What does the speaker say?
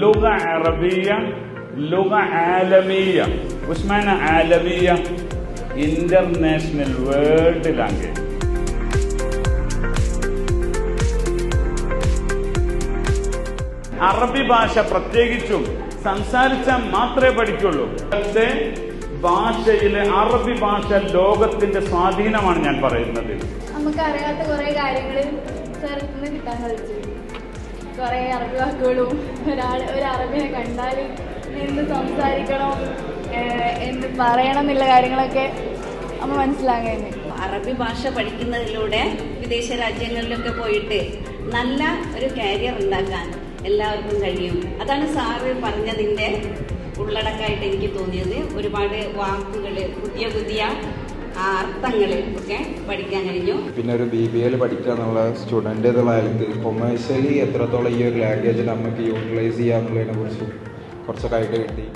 ലുഗ Arabiya عالمية وش معنى عالمية؟ international world language. അറബി ഭാഷ പ്രത്യേകിച്ചും സംസാരിച്ചാൽ മാത്രമേ പഠിക്കുള്ളൂ. പക്ഷെ ഭാഷയിലെ അറബി ഭാഷ ലോകത്തിന്റെ സ്വാധീനമാണ് ഞാൻ പറയുന്നത്. നമുക്കറിയാത്ത കുറെ കാര്യങ്ങൾ കിട്ടാൻ സാധിച്ചു. കുറെ അറബി വാക്കുകളും ഒരാൾ ഒരു അറബിയെ കണ്ടാൽ എന്ത് സംസാരിക്കണം എന്ത് പറയണം എന്നുള്ള കാര്യങ്ങളൊക്കെ നമ്മൾ മനസ്സിലാകുന്നത് അറബി ഭാഷ പഠിക്കുന്നതിലൂടെ വിദേശ രാജ്യങ്ങളിലൊക്കെ പോയിട്ട് നല്ല ഒരു കാരിയർ ഉണ്ടാക്കാൻ എല്ലാവർക്കും കഴിയും. അതാണ് സാറ് പറഞ്ഞതിന്റെ ഉള്ളടക്കമായിട്ട് എനിക്ക് തോന്നിയത്. ഒരുപാട് വാക്കുകൾ പുതിയ പുതിയ അർത്ഥങ്ങൾ ഒക്കെ പഠിക്കാൻ കഴിഞ്ഞു. പിന്നെ ഒരു ബി ബി എൽ പഠിക്കുക എന്നുള്ള സ്റ്റുഡന്റ് കൊമേഴ്സ്യലി എത്രത്തോളം ഈ ഒരു ലാംഗ്വേജ് നമുക്ക് യൂട്ടിലൈസ് ചെയ്യാന്നുള്ളതിനെ കുറിച്ച് കുറച്ചൊക്കെ ആയിട്ട് കിട്ടി.